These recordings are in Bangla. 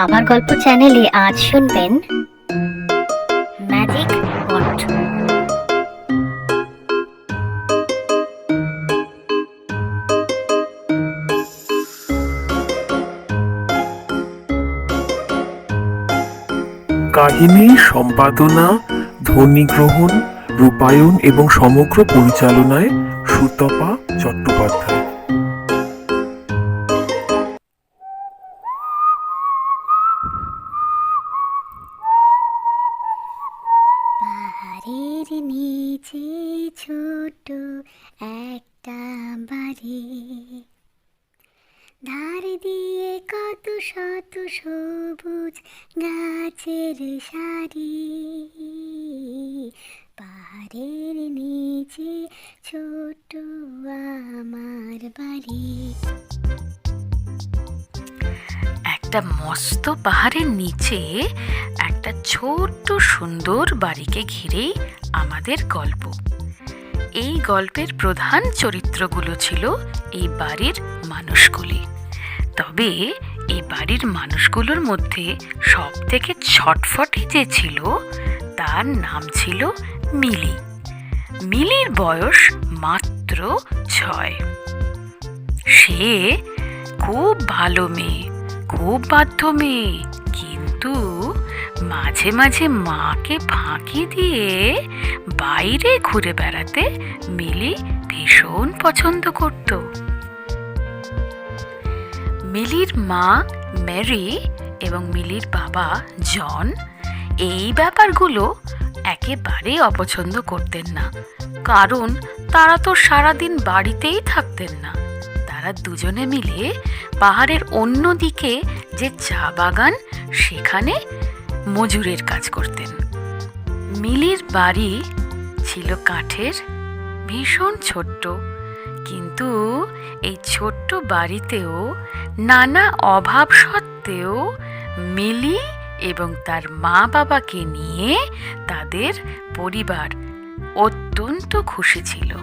আমার গল্প চ্যানেলে আজ শুনবেন ম্যাজিক কাহিনী সম্পাদনা ধ্বনি গ্রহণ রূপায়ণ এবং সমগ্র পরিচালনায় সুতপা চট্টোপাধ্যায়। পাহাড়ের নিচে ছোট একটা বাড়ি। ধার দিয়ে কত শত সবুজ গাছের সারি। পাহাড়ের নিচে ছোট আমার বাড়ি। একটা মস্ত পাহাড়ের নিচে একটা ছোট্ট সুন্দর বাড়িকে ঘিরেই আমাদের গল্প। এই গল্পের প্রধান চরিত্রগুলো ছিল এই বাড়ির মানুষগুলি। তবে এ বাড়ির মানুষগুলোর মধ্যে সব থেকে ছটফটে যে ছিল, তার নাম ছিল মিলি। মিলির বয়স মাত্র ছয়। সে খুব ভালো মেয়ে, খুব বাধ্য মেয়ে, কিন্তু মাঝে মাঝে মাকে ফাঁকি দিয়ে বাইরে ঘুরে বেড়াতে মিলি ভীষণ পছন্দ করত। মিলির মা ম্যারি এবং মিলির বাবা জন, এই ব্যাপারগুলো একেবারেই অপছন্দ করতেন না। কারণ তারা তো সারাদিন বাড়িতেই থাকতেন না। তারা দুজনে মিলে পাহাড়ের অন্য দিকে যে চা বাগান, সেখানে মজুরের কাজ করতেন। মিলির বাড়ি ছিল কাঠের, ভীষণ ছোট্ট। কিন্তু এই ছোট্ট বাড়িতেও নানা অভাব সত্ত্বেও মিলি এবং তার মা বাবাকে নিয়ে তাদের পরিবার অত্যন্ত খুশি ছিল।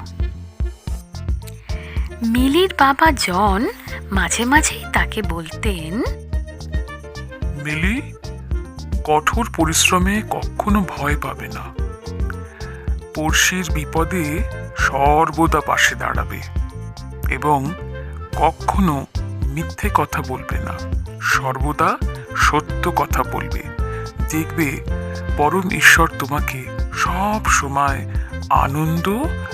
মিলির বাবা জন মাঝে মাঝেই তাকে বলতেন, মিলি, কঠোর পরিশ্রমে কখনো ভয় পাবে না। পড়শির বিপদে সর্বদা পাশে দাঁড়াবে এবং কখনো মিথ্যে কথা বলবে না। সর্বদা সত্য কথা বলবে। দেখবে পরম ঈশ্বর তোমাকে সব সময় আনন্দ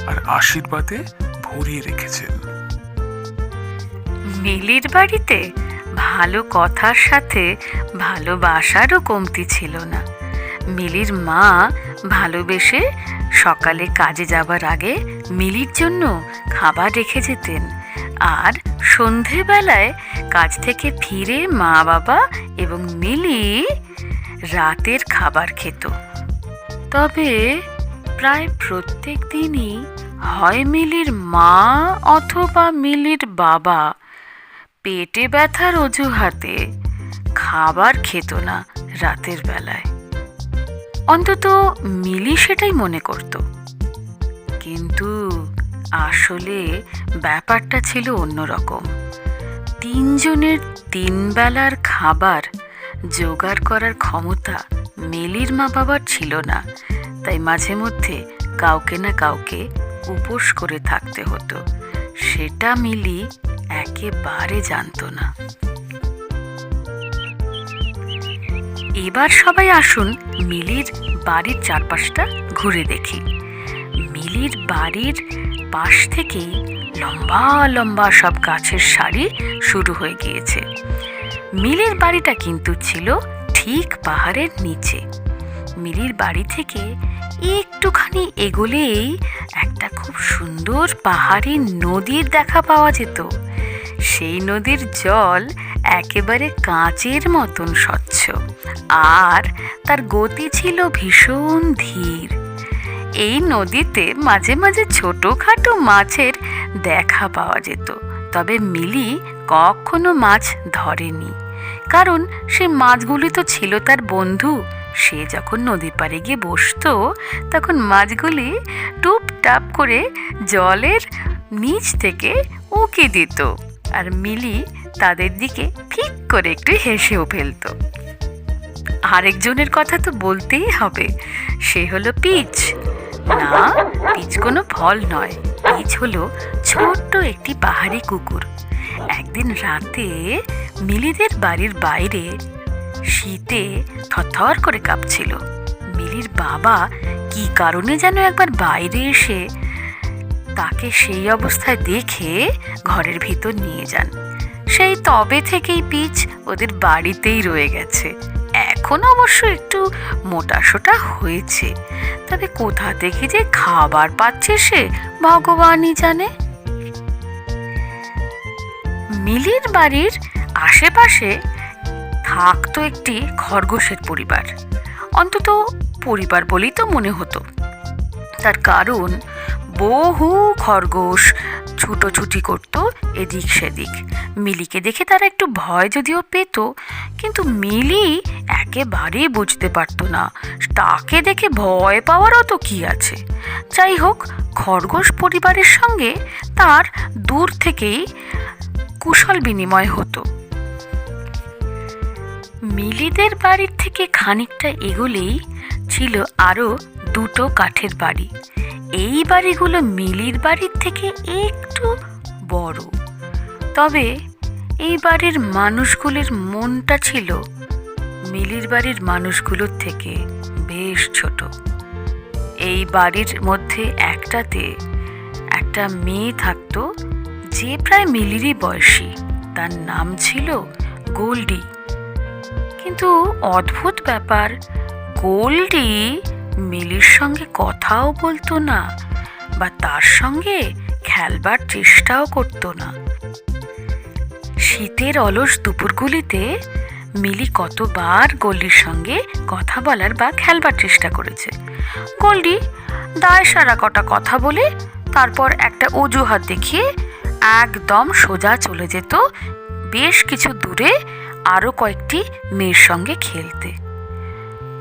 আর আশীর্বাদে ভরিয়ে রেখেছেন। মিলির বাড়িতে ভালো কথার সাথে ভালোবাসারও কমতি ছিল না। মিলির মা ভালোবেসে সকালে কাজে যাবার আগে মিলির জন্য খাবার রেখে যেতেন। আর সন্ধেবেলায় কাজ থেকে ফিরে মা বাবা এবং মিলি রাতের খাবার খেত। তবে প্রায় প্রত্যেক দিনই হয় মিলির মা অথবা মিলির বাবা পেটে ব্যথার অজুহাতে খাবার খেত না রাতের বেলায়। অন্তত মিলি সেটাই মনে করত। কিন্তু আসলে ব্যাপারটা ছিল অন্যরকম। তিনজনের তিন বেলার খাবার জোগাড় করার ক্ষমতা মিলির মা বাবার ছিল না, তাই মাঝে মধ্যে কাউকে না কাউকে উপোস করে থাকতে হতো। সেটা মিলি একেবারে জানতো না। এবার সবাই আসুন মিলির বাড়ির চারপাশটা ঘুরে দেখি। মিলির বাড়ির পাশ থেকেই লম্বা লম্বা সব গাছের সারি শুরু হয়ে গিয়েছে। মিলির বাড়িটা কিন্তু ছিল ঠিক পাহাড়ের নিচে। মিলির বাড়ি থেকে একটুখানি এগোলেই একটা খুব সুন্দর পাহাড়ি নদীর দেখা পাওয়া যেত। সেই নদীর জল একেবারে কাঁচের মতন স্বচ্ছ, আর তার গতি ছিল ভীষণ ধীর। এই নদীতে মাঝে মাঝে ছোটোখাটো মাছের দেখা পাওয়া যেত। তবে মিলি কখনো মাছ ধরেনি। কারণ সে মাছগুলি তো ছিল তার বন্ধু। সে যখন নদীর পাড়ে গিয়ে বসতো, তখন মাছগুলি টুপটাপ করে জলের নিচ থেকে উঁকি দিত। আর মিলি তাদের দিকে ঠিক করে একটু হেসেও ফেলতো। আরেকজনের কথা তো বলতেই হবে। সে হলো পিচ। না, পিচ কোনো ফল নয়। পিচ হলো ছোট্ট একটি পাহাড়ি কুকুর। একদিন রাতে মিলিদের বাড়ির বাইরে শীতে থরথর করে কাঁপছিল। মিলির বাবা কি কারণে যেন একবার বাইরে এসে তাকে সেই অবস্থায় দেখে ঘরের ভিতর নিয়ে যান। সেই তবে থেকেই পিচ ওদের বাড়িতেই রয়ে গেছে। এখন অবশ্য একটু মোটাসোটা হয়েছে। তবে কোথা থেকে যে খাবার পাচ্ছে সে ভগবানই জানে। মিলির বাড়ির আশেপাশে থাকতো একটি খরগোশের পরিবার। অন্তত পরিবার বলেই তো মনে হতো। তার কারণ বহু খরগোশ ছুটোছুটি করত এদিক সেদিক। মিলিকে দেখে তারা একটু ভয় যদিও পেত, কিন্তু মিলি একেবারেই বুঝতে পারতো না। তাকে দেখে ভয় পাওয়ারও তো কি আছে? যাই হোক, খরগোশ পরিবারের সঙ্গে তার দূর থেকেই কুশল বিনিময় হতো। মিলিদের বাড়ির থেকে খানিকটা এগোলেই ছিল আরও দুটো কাঠের বাড়ি। এই বাড়িগুলো মিলির বাড়ির থেকে একটু বড়। তবে এই বাড়ির মানুষগুলির মনটা ছিল মিলির বাড়ির মানুষগুলোর থেকে বেশ ছোট। এই বাড়ির মধ্যে একটাতে একটা মেয়ে থাকতো যে প্রায় মিলিরই বয়সী। তার নাম ছিল গোল্ডি। কিন্তু অদ্ভুত ব্যাপার, গোল্ডি মিলির সঙ্গে কথাও বলতো না, বা তার সঙ্গে খেলবার চেষ্টাও করতো না। শীতের অলস দুপুরগুলিতে মিলি কতবার গোল্ডির সঙ্গে কথা বলার বা খেলবার চেষ্টা করেছে। গোল্ডি দায় সারা কটা কথা বলে তারপর একটা অজুহাত দেখিয়ে একদম সোজা চলে যেত বেশ কিছু দূরে আরও কয়েকটি মেয়ের সঙ্গে খেলতে।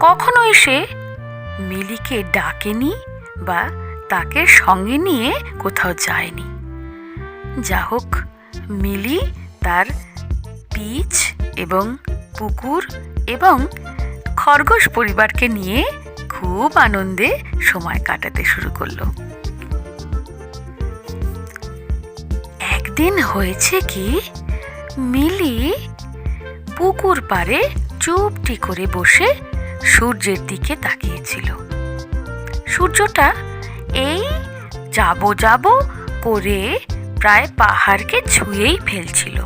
কখনো এসে মিলিকে ডাকেনি বা তাকে সঙ্গে নিয়ে কোথাও যায়নি। যা হোক, মিলি তার পিচ এবং পুকুর এবং খরগোশ পরিবারকে নিয়ে খুব আনন্দে সময় কাটাতে শুরু করল। একদিন হয়েছে কি, মিলি পুকুর পাড়ে চুপটি করে বসে সূর্যের দিকে তাকিয়েছিল। সূর্যটা এই যাব যাব করে প্রায় পাহাড়কে ছুঁয়েই ফেলছিল।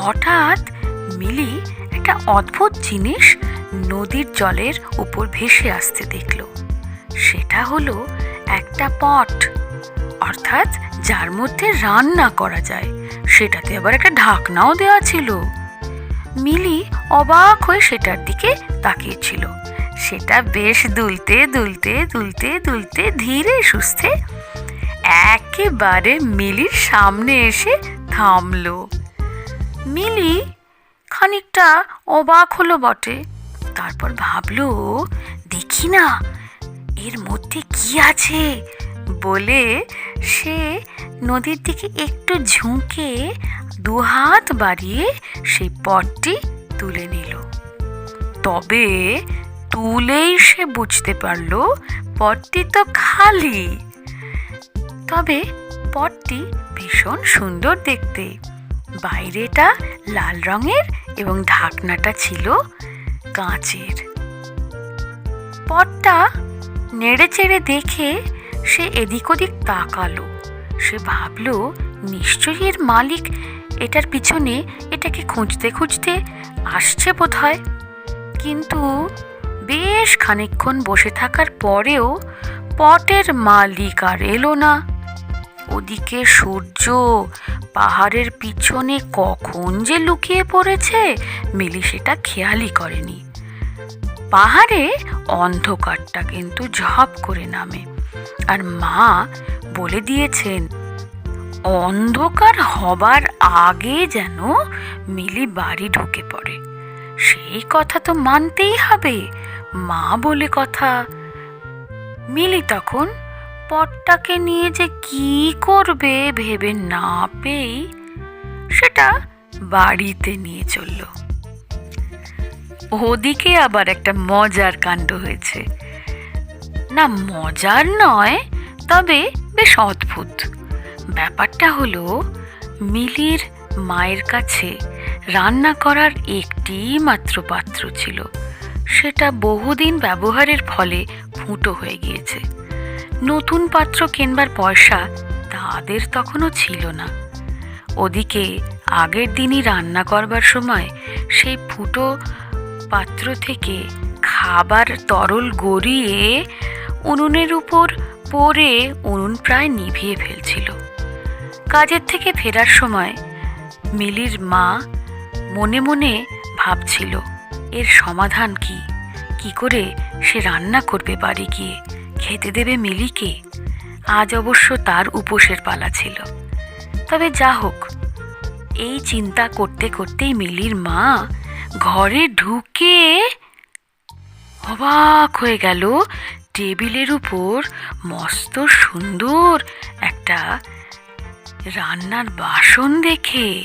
হঠাৎ মিলি একটা অদ্ভুত জিনিস নদীর জলের উপর ভেসে আসতে দেখল। সেটা হলো একটা পট। অর্থাৎ যার মধ্যে রান্না করা যায়, সেটাতে আবার একটা ঢাকনাও দেওয়া ছিল। মিলি অবাক হয়ে সেটার দিকে তাকিয়েছিল। সেটা বেশ দুলতে দুলতে দুলতে দুলতে ধীরে সুস্থে একেবারে মিলির সামনে এসে থামলো। মিলি খানিকটা অবাক হলো বটে। তারপর ভাবলো, দেখি না, এর মধ্যে কি আছে? বলে সে নদীর দিকে একটু ঝুঁকে দুহাত বাড়িয়ে সেই পটটি তুলে নিল। তবে তুলেই সে বুঝতে পারল, পটটি তো খালি। তবে পটটি ভীষণ সুন্দর দেখতে। বাইরেটা লাল রঙের এবং ঢাকনাটা ছিল কাঁচের। পটটা নেড়ে চেড়ে দেখে সে এদিক ওদিক তাকালো। সে ভাবলো, নিশ্চয়ই এর মালিক এটার পিছনে এটাকে খুঁজতে খুঁজতে আসছে বোধ হয় কিন্তু বেশ খানিকক্ষণ বসে থাকার পরেও পটের মালিক আর এলো না। ওদিকে সূর্য পাহাড়ের পিছনে কখন যে লুকিয়ে পড়েছে মিলি সেটা খেয়ালই করেনি। পাহাড়ে অন্ধকারটা কিন্তু ঝপ করে নামে। আর মা বলে দিয়েছেন, অন্ধকার হবার আগে যেন মিলি বাড়ি ঢুকে পড়ে। সেই কথা তো মানতেই হবে। মা বলে কথা। মিলি তখন পটটাকে নিয়ে যে কি করবে ভেবে না পেয়ে সেটা বাড়িতে নিয়ে চলল। ওদিকে আবার একটা মজার কাণ্ড হয়েছে। না, মজার নয়, তবে বেশ অদ্ভুত। ব্যাপারটা হলো, মিলির মায়ের কাছে রান্না করার একটি মাত্র পাত্র ছিল। সেটা বহুদিন ব্যবহারের ফলে ফুটো হয়ে গিয়েছে। নতুন পাত্র কেনবার পয়সা তাদের তখনও ছিল না। ওদিকে আগের দিনই রান্না করবার সময় সেই ফুটো পাত্র থেকে খাবার তরল গড়িয়ে উনুনের উপর পরে উনুন প্রায় নিভিয়ে ফেলছিল। কাজের থেকে ফেরার সময় মিলির মা মনে মনে ভাবছিল, এর সমাধান কি? কি করে সে রান্না করবে বাড়ি গিয়ে? খেতে দেবে মিলিকে? আজ অবশ্য তার উপোসের পালা ছিল। তবে যা হোক, এই চিন্তা করতে করতেই মিলির মা ঘরে ঢুকে অবাক হয়ে গেল। টেবিলের উপর মস্ত সুন্দর একটা রান্নার বাসন দেখে।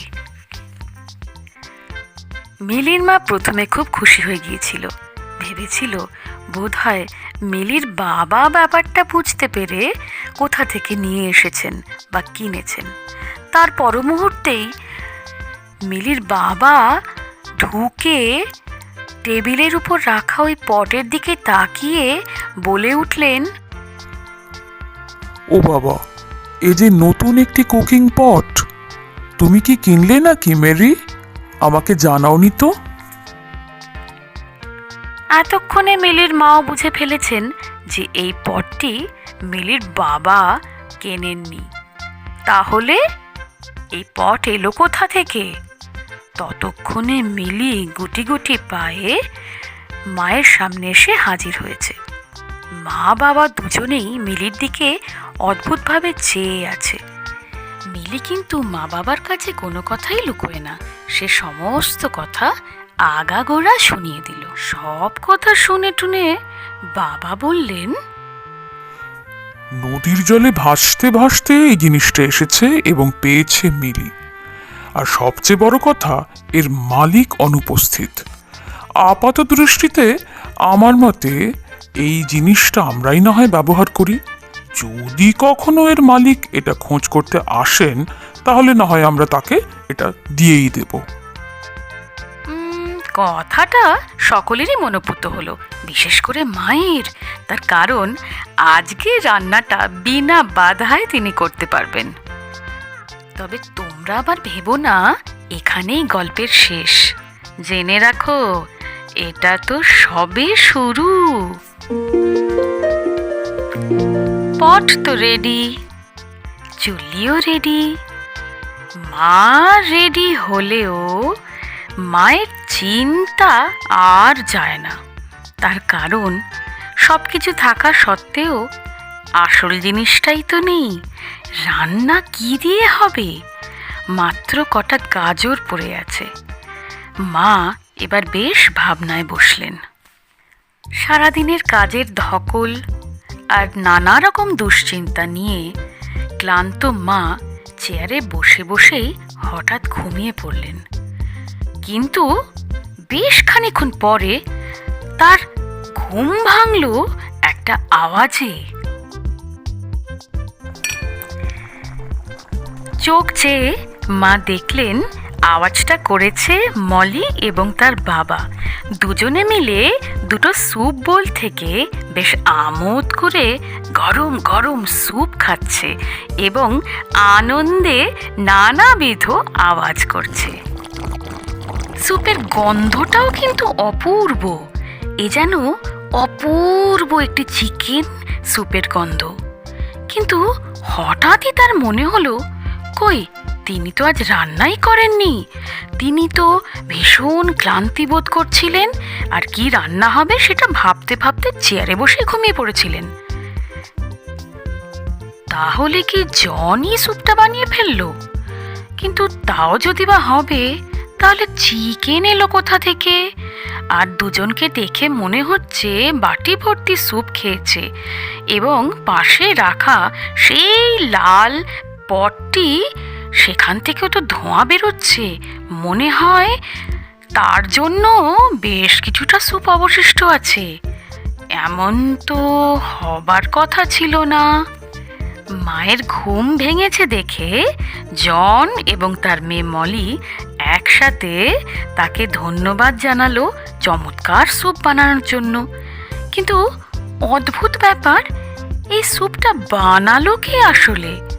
মিলির মা প্রথমে খুব খুশি হয়ে গিয়েছিল। ভেবেছিল, বোধহয় মিলির বাবা ব্যাপারটা বুঝতে পেরে কোথা থেকে নিয়ে এসেছেন বা কিনেছেন। তার পর মুহূর্তেই মিলির বাবা ঢুকে টেবিলের উপর রাখা ওই পটের দিকে তাকিয়ে বলে উঠলেন, ও বাবা, এ যে নতুন একটি কুকিং পট, তুমি কি কিনলে নাকি, মেরি? আমাকে জানাওনি তো? এতক্ষণে মিলির মাও বুঝে ফেলেছেন যে এই পটটি মিলির বাবা কেনেননি। তাহলে এই পট এলো কোথা থেকে? ততক্ষণে মিলি গুটি গুটি পায়ে মায়ের সামনে এসে হাজির হয়েছে। মা বাবা দুজনেই মিলির দিকে অদ্ভুতভাবে চেয়ে আছে। মিলি কিন্তু মা বাবার কাছে কোনো কথাই লুকোয় না। সে সমস্ত কথা আগাগোড়া শুনিয়ে দিল। সব কথা শুনে টুনে বাবা বললেন, নদীর জলে ভাসতে ভাসতে এই জিনিসটা এসেছে এবং পেয়েছে মিলি। আর সবচেয়ে বড় কথা, এর মালিক অনুপস্থিত। আপাত দৃষ্টিতে আমার মতে এই জিনিসটা আমরাই না হয় ব্যবহার করি। যদি কখনো এর মালিক এটা খোঁজ করতে আসেন তাহলে না হয় আমরা তাকে এটা দিয়েই দেবো। "উম, কথাটা সকলেরই মনোপুত হলো বিশেষ করে মায়ের। তার কারণ আজকে রান্নাটা বিনা বাধায় তিনি করতে পারবেন। তবে তোমরা আবার ভেবো না এখানেই গল্পের শেষ। জেনে রাখো এটা তো সবে শুরু। পট তো রেডি চুলিও রেডি, মা রেডি হলেও মায়ের চিন্তা আর যায় না। তার কারণ সব কিছু থাকা সত্ত্বেও আসল জিনিসটাই তো নেই, রান্না কি দিয়ে হবে? মাত্র কটা গাজর পড়ে আছে। মা এবার বেশ ভাবনায় বসলেন। সারাদিনের কাজের ধকল আর নানা রকম দুশ্চিন্তা নিয়ে ক্লান্ত মা চেয়ারে বসে বসেই হঠাৎ ঘুমিয়ে পড়লেন। কিন্তু বেশ খানিক্ষণ পরে তার ঘুম ভাঙল একটা আওয়াজে। চোখ চেয়ে মা দেখলেন আওয়াজটা করেছে মলি এবং তার বাবা। দুজনে মিলে দুটো স্যুপ বোল থেকে বেশ আমোদ করে গরম গরম স্যুপ খাচ্ছে এবং আনন্দে নানাবিধ আওয়াজ করছে। স্যুপের গন্ধটাও কিন্তু অপূর্ব। এ যেন অপূর্ব একটি চিকেন স্যুপের গন্ধ। কিন্তু হঠাৎই তার মনে হলো, কই তিনি তো আজ রান্নাই করেননি। তিনি তো ভীষণ ক্লান্তি বোধ করছিলেন, আর কি রান্না হবে সেটা ভাবতে ভাবতে চেয়ারে বসে ঘুমিয়ে পড়েছিলেন। তাহলে কি জনই স্যুপটা বানিয়ে ফেলল? কিন্তু তাও যদি বা হবে, তাহলে চিকেন এলো কোথা থেকে? আর দুজনকে দেখে মনে হচ্ছে বাটি ভর্তি স্যুপ খেয়েছে, এবং পাশে রাখা সেই লাল পটটি সেখান থেকেও তো ধোঁয়া বেরোচ্ছে। মনে হয় তার জন্য বেশ কিছুটা স্যুপ অবশিষ্ট আছে। এমন তো হবার কথা ছিল না। মায়ের ঘুম ভেঙেছে দেখে জন এবং তার মেয়ে মলি একসাথে তাকে ধন্যবাদ জানালো চমৎকার স্যুপ বানানোর জন্য। কিন্তু অদ্ভুত ব্যাপার, এই স্যুপটা বানালো কে আসলে?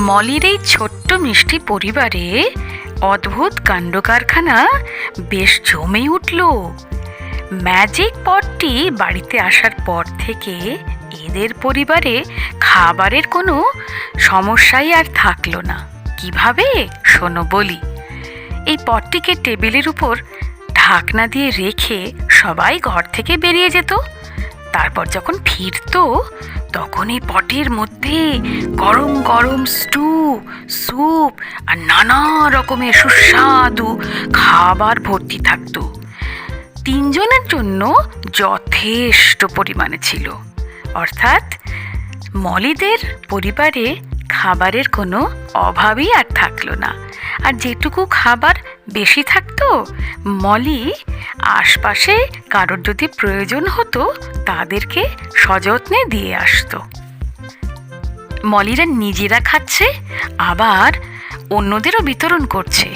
মলির এই ছোট্ট মিষ্টি পরিবারে অদ্ভুত কাণ্ড কারখানা বেশ জমে উঠল। ম্যাজিক পটটি বাড়িতে আসার পর থেকে এদের পরিবারে খাবারের কোনো সমস্যাই আর থাকল না। কীভাবে? শোনো বলি। এই পটটিকে টেবিলের উপর ঢাকনা দিয়ে রেখে সবাই ঘর থেকে বেরিয়ে যেত। তারপর যখন ফিরতো তখন এই পটের মধ্যে গরম গরম স্টু স্যুপ আর নানা রকমের সুস্বাদু খাবার ভর্তি থাকত। তিনজনের জন্য যথেষ্ট পরিমাণে ছিল। অর্থাৎ মলিদের পরিবারে খাবারের কোনো অভাবই আর থাকল না। আর যেটুকু খাবার বেশি থাকতো, মলি আশপাশে কারোর যদি প্রয়োজন হতো, তাদেরকে সযত্নে দিয়ে আসতো। মলিরা নিজেরা খাচ্ছে, আবার অন্যদেরও বিতরণ করছে।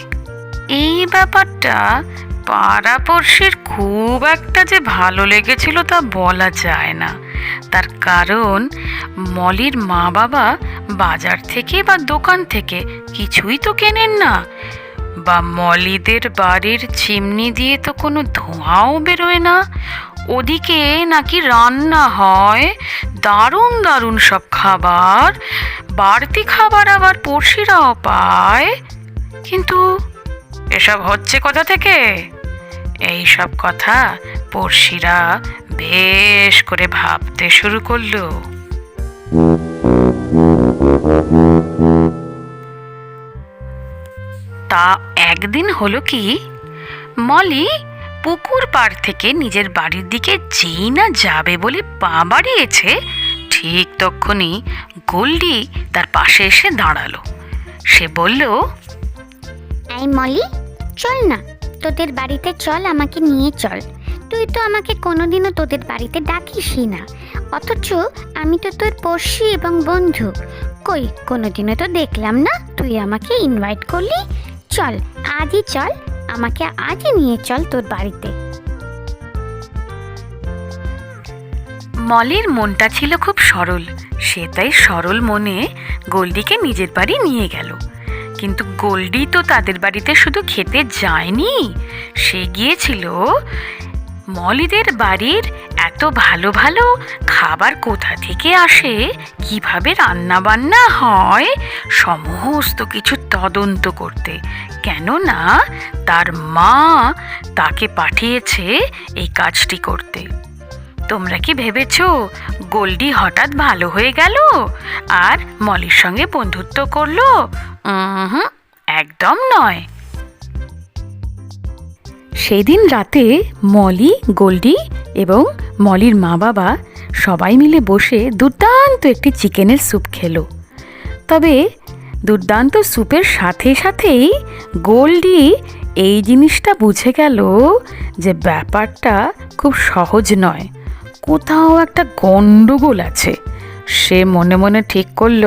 এই ব্যাপারটা পাড়াপড়শির খুব একটা যে ভালো লেগেছিল তা বলা যায় না। তার কারণ, মলির মা বাবা বাজার থেকে বা দোকান থেকে কিছুই তো কেনেন না। বা মলিদের বাড়ির চিমনি দিয়ে তো কোনো ধোঁয়াও বেরোয় না। ওদিকে নাকি রান্না হয়, দারুণ দারুণ সব খাবার, বাড়তি খাবার আবার পড়শিরাও পায়। কিন্তু এসব হচ্ছে কোথা থেকে? এই সব কথা পড়শিরা বেশ করে ভাবতে শুরু করল। তা একদিন হলো কি, মলি পুকুর পাড় থেকে নিজের বাড়ির দিকে যেই না যাবে বলে পা বাড়িয়েছে, ঠিক তখনই গোল্ডি তার পাশে এসে দাঁড়াল। সে বলল, এই মলি, চল না, তোদের বাড়িতে চল, আমাকে নিয়ে চল। তুই তো আমাকে কোনোদিনও তোদের বাড়িতে ডাকিসই না। অথচ আমি তো তোর পড়শি এবং বন্ধু। কই, কোনোদিনও তো দেখলাম না, তুই আমাকে ইনভাইট করলি? চল, আজই চল, আমাকে আজই নিয়ে চল তোর বাড়িতে। মলের মনটা ছিল খুব সরল। সে তাই সরল মনে গোল্ডিকে নিজের বাড়ি নিয়ে গেল। কিন্তু গোল্ডি তো তাদের বাড়িতে শুধু খেতে যায়নি। সে গিয়েছিল মলিদের বাড়ির এত ভালো ভালো খাবার কোথা থেকে আসে? কীভাবে রান্না বান্না হয়? সমস্ত কিছু তদন্ত করতে। কেননা তার মা তাকে পাঠিয়েছে এই কাজটি করতে। তোমরা কি ভেবেছ, গোল্ডি হঠাৎ ভালো হয়ে গেল আর মলির সঙ্গে বন্ধুত্ব করল? একদম নয়। সেদিন রাতে মলি, গোল্ডি এবং মলির মা বাবা সবাই মিলে বসে দুর্দান্ত একটি চিকেনের স্যুপ খেলো। তবে দুর্দান্ত স্যুপের সাথে সাথেই গোল্ডি এই জিনিসটা বুঝে গেল যে ব্যাপারটা খুব সহজ নয়। কোথাও একটা গণ্ডগোল আছে। সে মনে মনে ঠিক করল,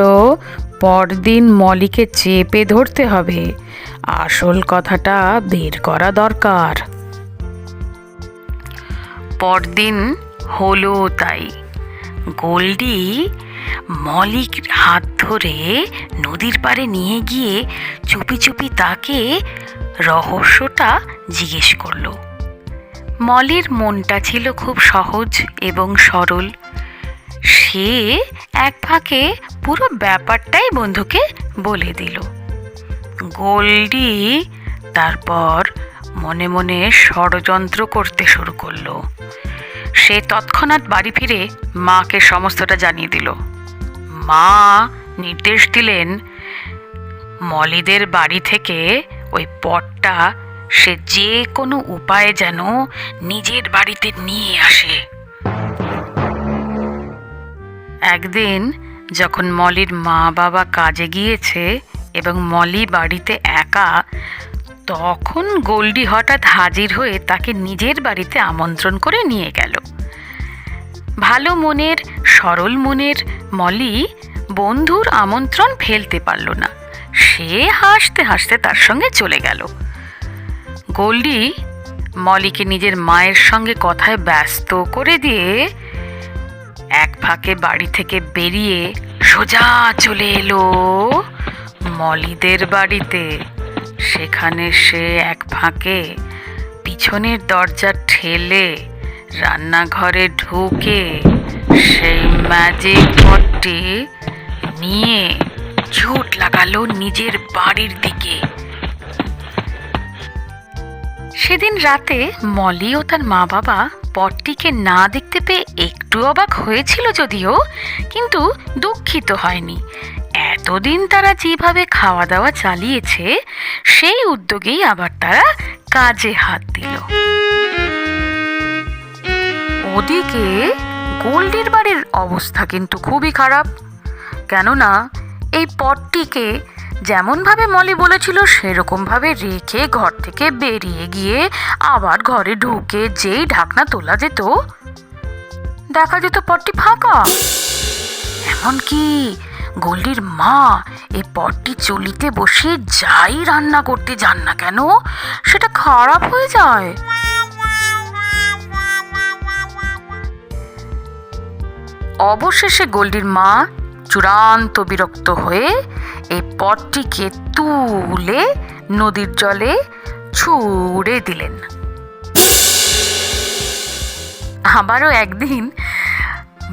পরদিন মলিকে চেপে ধরতে হবে। আসল কথাটা বের করা দরকার। পরদিন হলো তাই। গোল্ডি মলিক হাত ধরে নদীর পাড়ে নিয়ে গিয়ে চুপি চুপি তাকে রহস্যটা জিজ্ঞেস করল। মলির মনটা ছিল খুব সহজ এবং সরল। সে এক ফাঁকে পুরো ব্যাপারটাই বন্ধুকে বলে দিল। গোল্ডি তারপর মনে মনে ষড়যন্ত্র করতে শুরু করল। সে তৎক্ষণাৎ বাড়ি ফিরে মাকে সমস্তটা জানিয়ে দিল। মা নির্দেশ দিলেন, মলিদের বাড়ি থেকে ওই পটটা সে যে কোনো উপায়ে যেন নিজের বাড়িতে নিয়ে আসে। একদিন যখন মলির মা বাবা কাজে গিয়েছে এবং মলি বাড়িতে একা, তখন গোল্ডি হঠাৎ হাজির হয়ে তাকে নিজের বাড়িতে আমন্ত্রণ করে নিয়ে গেল। ভালো মনের, সরল মনের মলি বন্ধুর আমন্ত্রণ ফেলতে পারল না। সে হাসতে হাসতে তার সঙ্গে চলে গেল। গোল্ডি মলিকে নিজের মায়ের সঙ্গে কথায় ব্যস্ত করে দিয়ে এক ফাঁকে বাড়ি থেকে বেরিয়ে সোজা চলে এলো। মলিদের বাড়িতে। সেখানে সে এক ফাঁকে পিছনের দরজা ঠেলে রান্নাঘরে ঢুকে সেই ম্যাজিক পটটি নিয়ে ঝুট লাগালো নিজের বাড়ির দিকে। সেদিন রাতে মলি ও তার মা বাবা পটটিকে না দেখতে পেয়ে একটু অবাক হয়েছিল যদিও, কিন্তু দুঃখিত হয়নি। এতদিন তারা যেভাবে খাওয়া দাওয়া চালিয়েছে, সেই উদ্যোগেই আবার তারা কাজে হাত দিল। ওদিকে গোল্ডির বাড়ির অবস্থা কিন্তু খুবই খারাপ। কেননা, এই পটটিকে যেমনভাবে মলি বলেছিল, সেরকমভাবে রেখে ঘর থেকে বেরিয়ে গিয়ে আবার ঘরে ঢুকে যেই ঢাকনা তোলা যেত, দেখা যেত পটটি ফাঁকা। এমনকি গোল্ডির মা এই পটটি চলিতে বসে যাই রান্না করতে যান না কেন? সেটা খারাপ হয়ে যায়। অবশেষে গোল্ডির মা চূড়ান্ত বিরক্ত হয়ে এই পটটিকে তুলে নদীর জলে ছুঁড়ে দিলেন। আবারও একদিন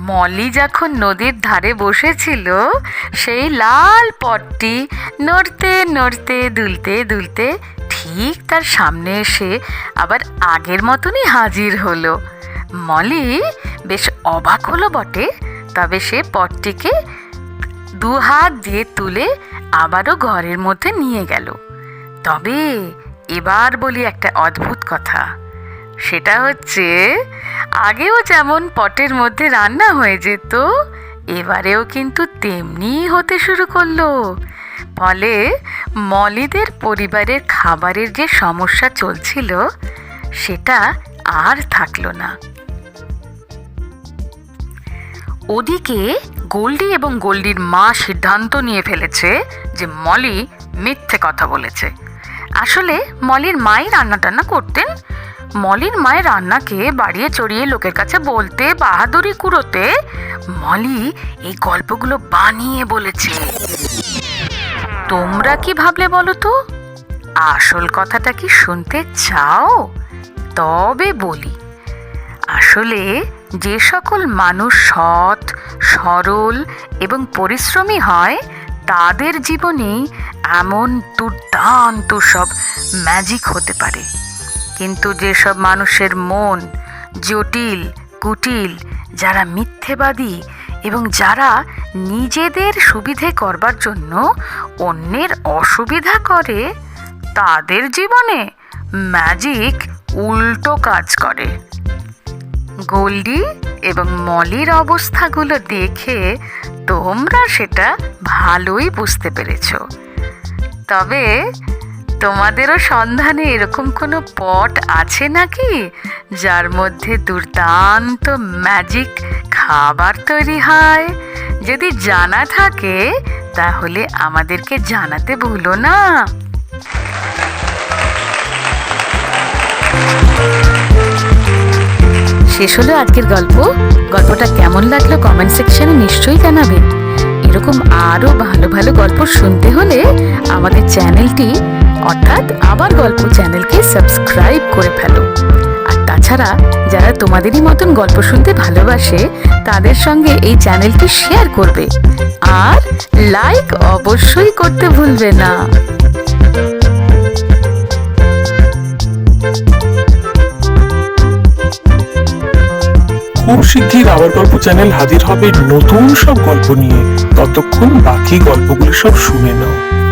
মলি যখন নদীর ধারে বসেছিল, সেই লাল পটটি নড়তে নড়তে, দুলতে দুলতে ঠিক তার সামনে এসে আবার আগের মতনই হাজির হলো। মলি বেশ অবাক হলো বটে, তবে সে পটটিকে দু হাত দিয়ে তুলে আবারও ঘরের মধ্যে নিয়ে গেল। তবে এবার বলি একটা অদ্ভুত কথা। সেটা হচ্ছে, আগেও যেমন পটের মধ্যে রান্না হয়ে যেত, এবারেও কিন্তু তেমনি হতে শুরু করল। ফলে মলিদের পরিবারের খাবারের যে সমস্যা চলছিল, সেটা আর থাকল না। ওদিকে গোল্ডি এবং গোল্ডির মা সিদ্ধান্ত নিয়ে ফেলেছে যে মলি মিথ্যে কথা বলেছে। আসলে মলির মাই রান্না টান্না করতেন মলির মায়ের রান্নাকে বাড়িয়ে চড়িয়ে লোকের কাছে বলতে, বাহাদুরি কুড়োতে মলি এই গল্পগুলো বানিয়ে বলেছে। তোমরা কি ভাবলে বলো তো? আসল কথাটা কি শুনতে চাও? তবে বলি, আসলে যে সকল মানুষ সৎ, সরল এবং পরিশ্রমী হয়, তাদের জীবনে এমন দুর্দান্ত সব ম্যাজিক হতে পারে। কিন্তু যেসব মানুষের মন জটিল, কুটিল, যারা মিথ্যেবাদী এবং যারা নিজেদের সুবিধে করবার জন্য অন্যের অসুবিধা করে, তাদের জীবনে ম্যাজিক উল্টো কাজ করে। গোল্ডি এবং মলির অবস্থাগুলো দেখে তোমরা সেটা ভালোই বুঝতে পেরেছ। তবে তোমাদেরও সন্ধানে এরকম কোনো পট আছে নাকি? যার মধ্যে দুর্দান্ত ম্যাজিক খাবার তৈরি হয়। যদি জানা থাকে, তাহলে আমাদেরকে জানাতে ভুলো না। শেষ হলো আজকের গল্প। গল্পটা কেমন লাগল কমেন্ট সেকশনে নিশ্চয়ই জানাবেন এরকম আরও ভালো ভালো গল্প শুনতে হলে আমাদের চ্যানেলটি অর্থাৎ আবার গল্প চ্যানেলকে সাবস্ক্রাইব করে ফেলো। আর তাছাড়া, যারা তোমাদেরই মতন গল্প শুনতে ভালোবাসে, তাদের সঙ্গে এই চ্যানেলটি শেয়ার করবে। আর লাইক অবশ্যই করতে ভুলবে না। খুব শিগগির আবার গল্প চ্যানেল হাজির হবে নতুন সব গল্প নিয়ে। ততক্ষণ বাকি গল্পগুলো সব শুনে নাও।